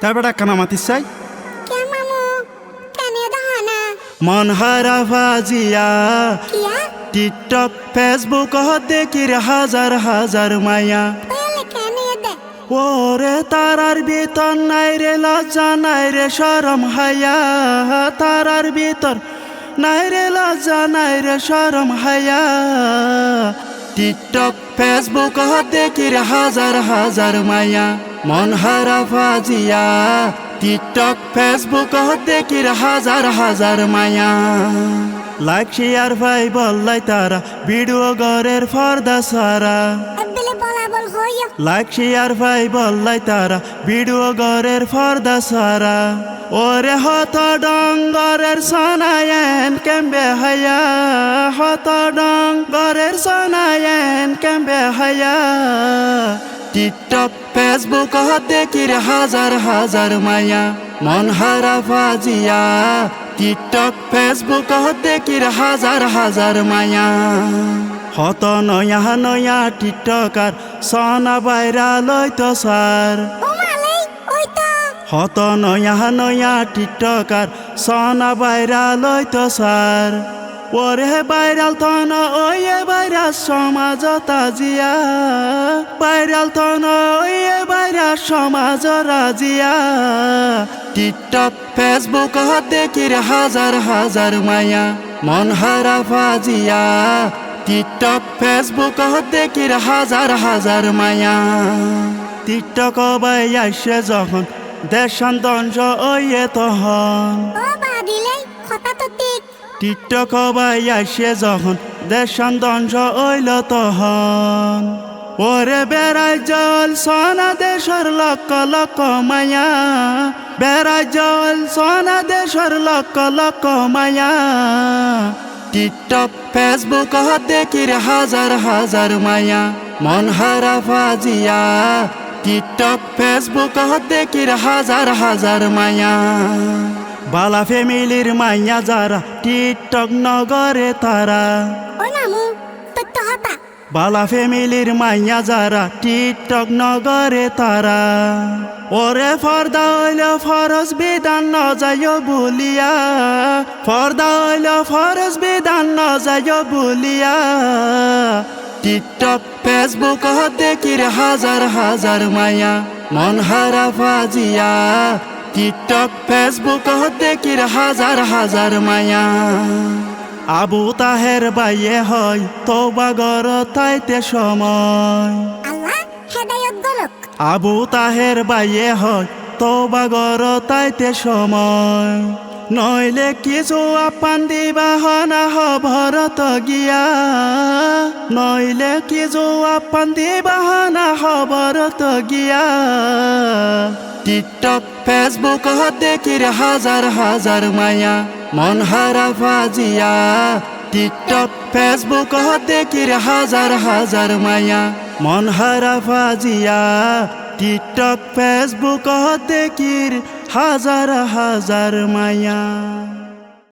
তারপরে কানা মাতিস চাই। মন হারা ভাজিয়া। টিকটক ফেসবুক দেখির হাজার হাজার মায়া ওরে তারার ভিতর নাই রে লজ্জা নাই রে সরম হায়া তারার ভিতর নাই রে লজ্জা নাই রে সরম হায়া টিকটক ফেসবুক দেখির হাজার হাজার মায়া মন হারা ফাজিয়া। টিকটক ফেসবুক দেখির হাজার হাজার মায়া। লাইক শেয়ার ভাই বললাই তারা ভিডিও ঘরের ফর্দা সারা। লাইক শেয়ার ভাই বললাই তারা ভিডিও ঘরের ফর্দা সারা। ওরে হত ডঙ্গরের সনায়েন কেম্বে হায়া। হত ডঙ্গরের সনায়েন কেম্বে হায়া। টিকটক ফেসবুক দেখির হাজার হাজার মায়া? মন হারা ফাজিয়া। টিকটক ফেসবুক দেখির হাজার হাজার মায়া? হত নয়া নয়া টিকটকার সনা বাইরা লইতো সার হত নয়া নয়া টিকটকার সনা বাইরা লইতো সার ওরে বাইরাল তন ওয়ে বাইরা সমাজ তাজিয়া বাইরাল তন ওয়ে বাইরা সমাজ রাজিয়া। টিকটক ফেসবুক দেখির হাজার হাজার মায়া মন হারা ফাজিয়া। টিকটক ফেসবুক দেখির হাজার হাজার মায়া। টিকটক বাই আসে যখন দেশান্তঞ্চ ওয়ে তখন। ও বাদিলে কথা তো ঠিক। টিকটক বাই আসে যখন দেশান্তঞ্চ ওইল তখন ওরে বেড়াই জল সোনা দেশর লক্ষ লক্ষ মায়া। বেড়াই জল সোনা দেশর লক্ষ লক্ষ মায়া। টিকটক, ফেসবুক দেখির হাজার হাজার মায়া। মন হারা ফাজিয়া। টিকটক, ফেসবুক দেখির হাজার হাজার মায়া। বালা ফ্যামিলির মাইয়া যারা টিকটক নগরে তারা। বালা ফ্যামিলির মাইয়া যারা টিকটক নগরে তারা। ওরে ফর্দা হইল ফরজ বিধান ন যায় বলিয়া। ফর্দা হইল ফরজ বিধান ন যায় বলিয়া। টিকটক ফেসবুক দেখির হাজার হাজার মায়া মন হারা ফাজিয়া। টিকটক ফেসবুক দেখির হাজার হাজার মায়া। আবু তাহের বাইয়ে হয় তোবা গর তাইতে সময়। আবু তাহের বাইয়ে হয় তোবা গর তাইতে সময়। নইলে কিছু আপান দিবা হনা হ ভরত গিয়া? নইলে কিছু আপান দিবা হনা হ ভরত গিয়া? টিকটক, ফেসবুক দেখির হাজার হাজার মায়া? মন হারা ফাজিয়া টিকটক, ফেসবুক দেখির হাজার হাজার মায়া? মন হারা ফাজিয়া টিকটক, ফেসবুক দেখির হাজার হাজার মায়া।